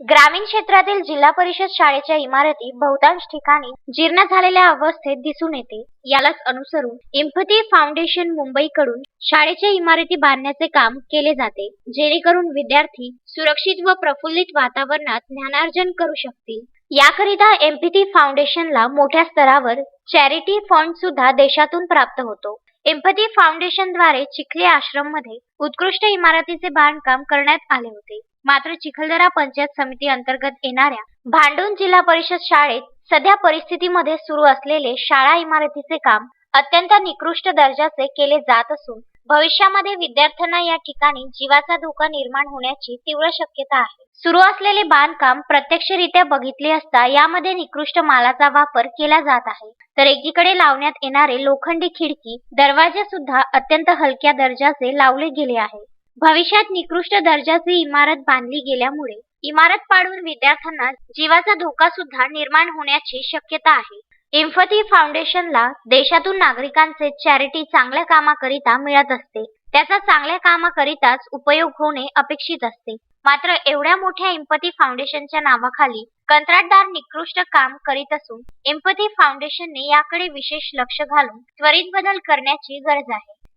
ग्रामीण क्षेत्रातील जिल्हा परिषद शाळेच्या इमारती बहुतांश ठिकाणी जीर्ण झालेल्या अवस्थेत दिसून येते. यालाच अनुसरून इम्पथी फाउंडेशन मुंबईकडून शाळेच्या इमारती बांधण्याचे काम केले जाते जेणेकरून विद्यार्थी सुरक्षित व प्रफुल्लित वातावरणात ज्ञानार्जन करू शकतील. याकरिता एम्पिथी फाउंडेशनला मोठ्या स्तरावर चॅरिटी फंड सुद्धा देशातून प्राप्त होतो. एम्पथी फाउंडेशनद्वारे चिखले आश्रममध्ये उत्कृष्ट इमारतीचे बांधकाम करण्यात आले होते. मात्र चिखलदरा पंचायत समिती अंतर्गत येणाऱ्या भांडून जिल्हा परिषद शाळेत सध्या परिस्थितीमध्ये सुरू असलेले शाळा इमारतीचे काम अत्यंत निकृष्ट दर्जाचे केले जात असून भविष्यामध्ये विद्यार्थ्यांना या ठिकाणी जीवाचा धोका निर्माण होण्याची तीव्र शक्यता आहे. सुरू असलेले बांधकाम प्रत्यक्षरित्या बघितले असता यामध्ये निकृष्ट मालाचा वापर केला जात आहे. तर एकीकडे लावण्यात येणारे लोखंडी खिडकी दरवाजे सुद्धा अत्यंत हलक्या दर्जाचे लावले गेले आहे. भविष्यात निकृष्ट दर्जाची इमारत बांधली गेल्यामुळे इमारत पाडून विद्यार्थ्यांना जीवाचा धोका सुद्धा निर्माण होण्याची शक्यता आहे. इम्फती फाउंडेशनला देशातून नागरिकांचे चॅरिटी चांगल्या कामाकरिता मिळत असते. त्याचा चांगल्या कामाकरिताच उपयोग होणे अपेक्षित असते. मात्र एवढ्या मोठ्या इम्पती फाउंडेशनच्या नावाखाली कंत्राटदार निकृष्ट काम करीत असून इम्पती फाउंडेशनने याकडे विशेष लक्ष घालून त्वरित बदल करण्याची गरज आहे.